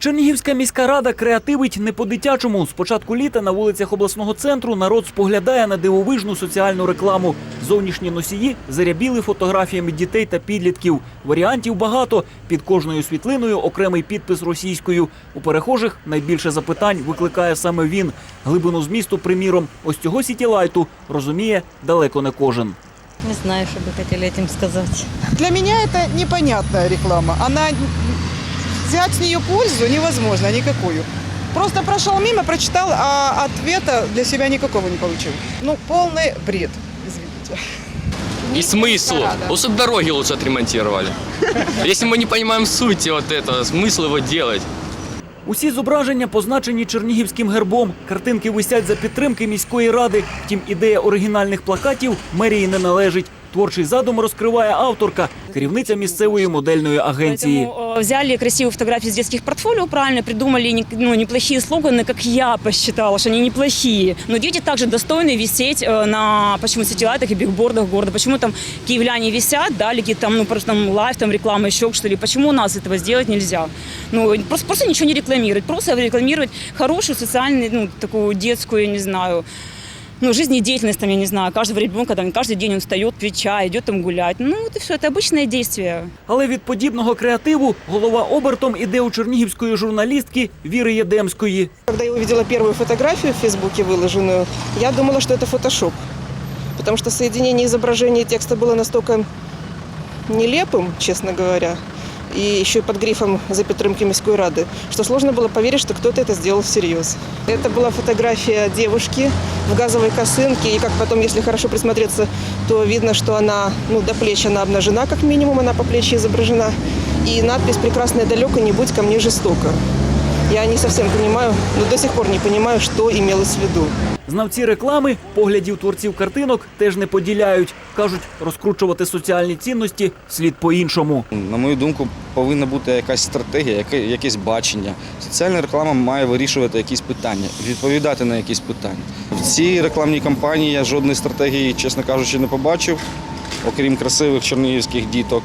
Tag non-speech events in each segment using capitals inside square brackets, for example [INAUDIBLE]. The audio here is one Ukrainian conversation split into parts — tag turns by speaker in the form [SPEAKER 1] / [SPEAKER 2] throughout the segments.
[SPEAKER 1] Чернігівська міська рада креативить не по-дитячому. З початку літа на вулицях обласного центру народ споглядає на дивовижну соціальну рекламу. Зовнішні носії зарябіли фотографіями дітей та підлітків. Варіантів багато. Під кожною світлиною окремий підпис російською. У перехожих найбільше запитань викликає саме він. Глибину змісту, приміром, ось цього сітілайту розуміє далеко не кожен.
[SPEAKER 2] Не знаю, что вы хотели этим сказать.
[SPEAKER 3] Для меня это непонятная реклама. Она взять с нее пользу невозможно никакую. Просто прошел мимо, прочитал, а ответа для себя никакого не получил. Ну, полный бред, извините.
[SPEAKER 4] И смысл? Лучше б дороги лучше отремонтировали. [LAUGHS] Если мы не понимаем сути вот этого, смысл его делать.
[SPEAKER 1] Усі зображення позначені чернігівським гербом. Картинки висять за підтримки міської ради. Втім, ідея оригінальних плакатів мерії не належить. Творчий задум розкриває авторка, керівниця місцевої модельної агенції.
[SPEAKER 5] Поэтому э, взяли красивые фотографии из детских портфолио, правильно придумали не- ну, неплохие слоганы, как я посчитала, что они неплохие. Но дети также достойны висеть э, на почему сетилайтах и бигбордах города. Почему там киевляне висят, да, или какие-то там, ну, просто там лайф, там реклама, еще что ли. Почему у нас этого сделать нельзя? Ну, просто, просто ничего не рекламировать, просто рекламировать хорошую социальную, ну, такую детскую, я не знаю, ну, жизнедеятельность, там, я не знаю, каждого ребенка, там, каждый день он встает, пьет чай, идет там гулять. Ну, вот и все, это обычное действие.
[SPEAKER 1] Але від подібного креативу голова обертом іде у чернігівської журналістки Віри Єдемської.
[SPEAKER 3] Когда я увидела первую фотографию в Фейсбуке выложенную, я думала, что это фотошоп. Потому что соединение изображения и текста было настолько нелепым, честно говоря, и еще и под грифом «За підтримки міської ради», что сложно было поверить, что кто-то это сделал всерьез. Это была фотография девушки в газовой косынке, и как потом, если хорошо присмотреться, то видно, что она, ну, до плеч она обнажена, как минимум, она по плечи изображена. И надпись «Прекрасное далеко, не будь ко мне жестоко». Я не совсем понимаю, но до сих пор не понимаю, что имелось в виду.
[SPEAKER 1] Знавці реклами поглядів творців картинок теж не поділяють. кажуть, розкручувати соціальні цінності слід по-іншому.
[SPEAKER 6] На мою думку, повинна бути якась стратегія, якесь бачення. Соціальна реклама має вирішувати якісь питання, відповідати на якісь питання. В цій рекламній кампанії я жодної стратегії, чесно кажучи, не побачив, окрім красивих чернігівських діток.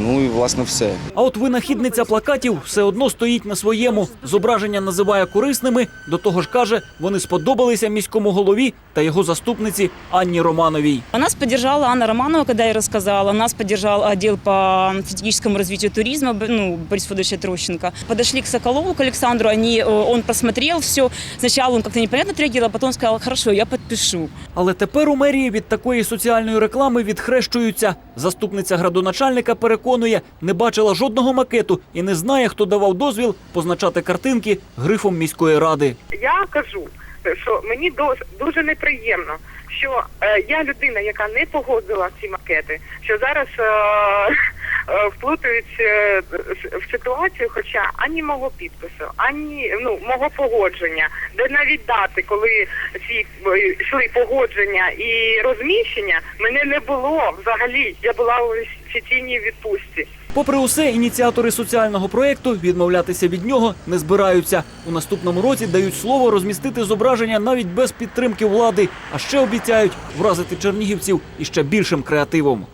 [SPEAKER 6] Ну і власне все.
[SPEAKER 1] А от винахідниця плакатів все одно стоїть на своєму. Зображення називає корисними. До того ж каже, вони сподобалися міському голові та його заступниці Анні Романовій.
[SPEAKER 5] Нас поддержала Анна Романова, когда я рассказала. Нас поддержал отдел по стратегическому развитию туризма, Б- ну, Борис Федорович Трощенко. Подошли к Соколову, к Александру, они, э, он просмотрел все. Сначала он как-то непонятно отреагировал, а потом сказал, хорошо, я подпишу.
[SPEAKER 1] Але тепер у мерії від такої соціальної реклами відхрещуються. Заступниця градоначальника переконує, не бачила жодного макету і не знає, хто давав дозвіл позначати картинки грифом міської ради.
[SPEAKER 7] я кажу, що мені дуже неприємно, що е, я людина, яка не погодила ці макети, що зараз е, е, вплутують в ситуацію, хоча ані мого підпису, ані ну мого погодження, де навіть дати, коли ці е, йшли погодження і розміщення, мене не було взагалі. Я була у офіційній відпустці.
[SPEAKER 1] Попри усе, ініціатори соціального проєкту відмовлятися від нього не збираються. У наступному році дають слово розмістити зображення навіть без підтримки влади, а ще обіцяють вразити чернігівців іще більшим креативом.